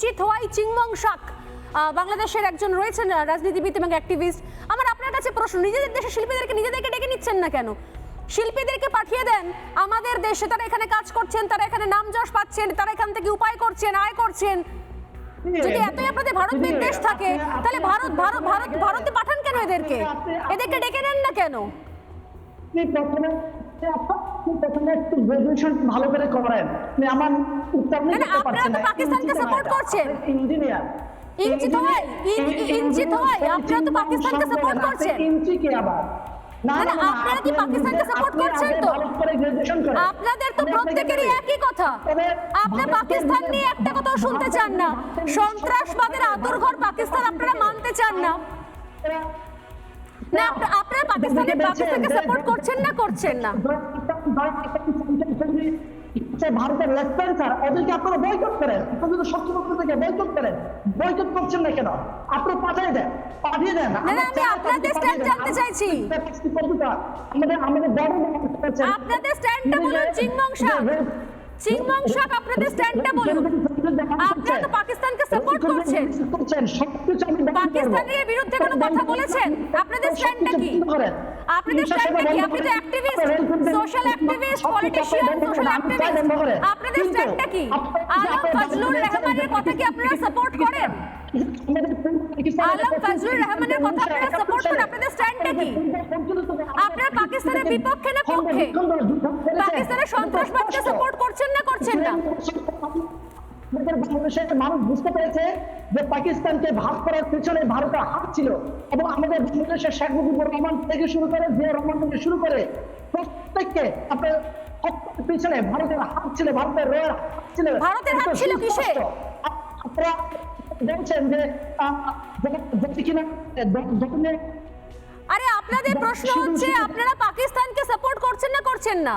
ইঞ্চি থোয়াই চিংমং শাক। বাংলাদেশের একজন রয়েছেন রাজনীতিবিদ এবং অ্যাক্টিভিস্ট আমার আপনার কাছে প্রশ্ন, নিজেদের দেশের শিল্পীদেরকে নিজেদেরকে ডেকে নিচ্ছেন না কেন? শিল্পীদেরকে পাঠিয়ে দেন। আমাদের দেশে তারা এখানে কাজ করছেন, তারা এখানে নাম যশ পাচ্ছেন, তারা এখান থেকে উপায় করছেন, আয় করছেন। যদি এতই আপনাদের ভারত বিদ্বেষ থাকে, তাহলে ভারত ভারত ভারত, ভারতে পাঠান কেন এদেরকে? এদেরকে ডেকে নেন না কেন? প্রথমে একটু গ্রাজুয়েশন ভালো করে করেন আমার উত্তর না, না, তো পাকিস্তানকে support করছেন। ইঞ্জিনিয়ার ইঞ্চি থোয়াই, ইন- ইঞ্চি থোয়াই, আপনারা তো পাকিস্তানকে support করছেন। ইঞ্চি কে আবার। না না, না, আপনারা কি পাকিস্তানকে support করছেন তো? আপনাদের তো প্রত্যেকেরই একই কথা। আপনি পাকিস্তান নিয়ে একটা কথাও শুনতে চান না। সন্ত্রাসবাদের আদরঘর পাকিস্তান আপনারা মানতে চান না। না আপনা- আপনারা পাকিস্তানের পাকিস্তানকে সাপোর্ট করছেন না করছেন না ভারতের ওদেরকে আপনারা বয়কট করেন আপনারা যদি সত্য পক্ষ থেকে বয়কট করেন বয়কট করছেন না কেন আপনারা পাঠিয়ে দেন পাঠিয়ে দেন আমি আপনাদের stand জানতে চাইছি। আমাদের আমাদের বড় আপনাদের স্ট্যান্ডটা বলুন চিংমং শাক আপনাদের স্ট্যান্ডটা বলুন আপনারা তো পাকিস্তানকে সাপোর্ট করছেন করছেন সবকিছু। পাকিস্তানের বিরুদ্ধে কোনো কথা বলেছেন? আপনাদের স্ট্যান্ডটা কি আপনাদের স্ট্যান্ডটা কি আপনি তো activist social activist politician social activist আপনাদের স্ট্যান্ডটা কি আলম ফজলুর রহমানের কথা কি আপনারা সাপোর্ট করেন? আলম ফজলুর রহমানের কথা আপনারা সাপোর্ট করেন? আপনাদের স্ট্যান্ডটা কি আপনারা পাকিস্তানের বিপক্ষে না পক্ষে? পাকিস্তানের সন্ত্রাসবাদকে সাপোর্ট করছেন না করছেন না? আমাদের বাংলাদেশের মানুষ বুঝতে পেরেছে যে পাকিস্তানকে ভাগ করার পেছনে ভারতের হাত ছিল এবং আমাদের বাংলাদেশের শেখ মুজিবুর রহমান থেকে শুরু করে জিয়া রহমান থেকে শুরু করে প্রত্যেককে আপনার পিছনে ভারতের হাত ছিল ভারতের রয়ের হাত ছিল। ভারতের হাত ছিল কিসে? আপনারা বলছেন যে যদি কিনা আরে আপনাদের প্রশ্ন হচ্ছে আপনারা পাকিস্তানকে সাপোর্ট করছেন না করছেন না?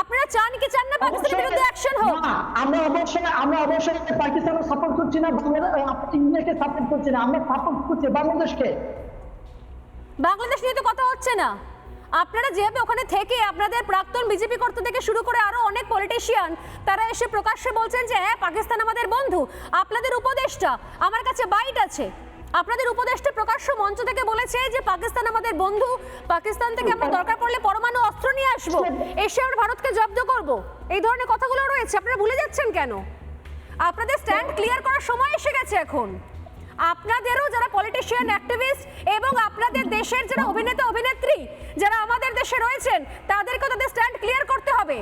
আপনারা চান কি চান না পাকিস্তানের বিরুদ্ধে অ্যাকশন হোক? আমরা অবশ্যই আমরা অবশ্যই পাকিস্তানকে সাপোর্ট করছি না বাংলাদেশ ইন্ডিয়াকে সাপোর্ট করছি না আমরা সাপোর্ট করছি বাংলাদেশকে। বাংলাদেশ নিয়ে তো কথা হচ্ছে না। আপনারা যেভাবে ওখানে থেকে আপনাদের প্রাক্তন বিজেপি কর্তা থেকে শুরু করে আরও অনেক পলিটিশিয়ান তারা এসে প্রকাশ্যে বলছেন যে হ্যাঁ পাকিস্তান আমাদের বন্ধু। আপনাদের উপদেষ্টা আমার কাছে বাইট আছে। আপনাদের উপদেষ্টা প্রকাশ্য মঞ্চ থেকে বলেছে যে পাকিস্তান আমাদের বন্ধু। পাকিস্তান থেকে আমরা দরকার পড়লে পরমাণু অস্ত্র নিয়ে আসব। এসে আমরা ভারতকে জব্দ করব। এই ধরনের কথাগুলো রয়েছে। আপনারা ভুলে যাচ্ছেন কেন? আপনাদের স্ট্যান্ড ক্লিয়ার করার সময় এসে গেছে এখন। আপনাদেরও যারা পলিটিশিয়ান অ্যাক্টিভিস্ট এবং আপনাদের দেশের যারা অভিনেতা অভিনেত্রী যারা আমাদের দেশে রয়েছেন তাদেরকেও তাদের স্ট্যান্ড ক্লিয়ার করতে হবে।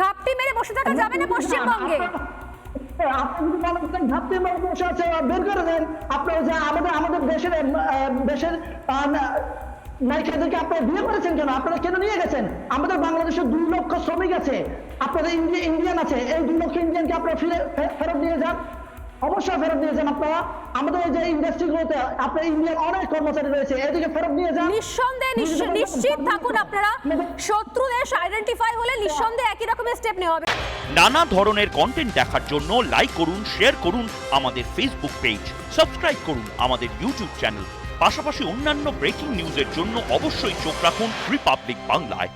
ঘাপটি মেরে বসে থাকা যাবে না পশ্চিমবঙ্গে। আপনি যদি করেন ভাবতে বসে আছে বের করে দেন। আপনারা যে আমাদের আমাদের দেশের আপনারা করেছেন কেন? নিয়ে গেছেন? আমাদের বাংলাদেশে দুই লক্ষ শ্রমিক আছে। আপনাদের ইন্ডিয়া ইন্ডিয়ান আছে। এই দুই লক্ষ ইন্ডিয়ানকে আপনারা ফেরত নিয়ে যান। অবশ্যই ফেরত নিয়ে যান আপনারা। আমাদের এই যে ইন্ডাস্ট্রিগুলোতে আপনার ইন্ডিয়ান অনেক কর্মচারী রয়েছে এদিকে ফেরত নিয়ে যান। নিঃসন্দেহে নিশ্চিত থাকুন আপনারা। শত্রু দেশ আইডেন্টিফাই হলে নিঃসন্দেহে একই রকমের স্টেপ নেওয়া হবে। নানা ধরনের কন্টেন্ট দেখার জন্য লাইক করুন শেয়ার করুন আমাদের ফেসবুক পেজ সাবস্ক্রাইব করুন আমাদের ইউটিউব চ্যানেল পাশাপাশি অন্যান্য ব্রেকিং নিউজের জন্য অবশ্যই চোখ রাখুন রিপাবলিক বাংলায়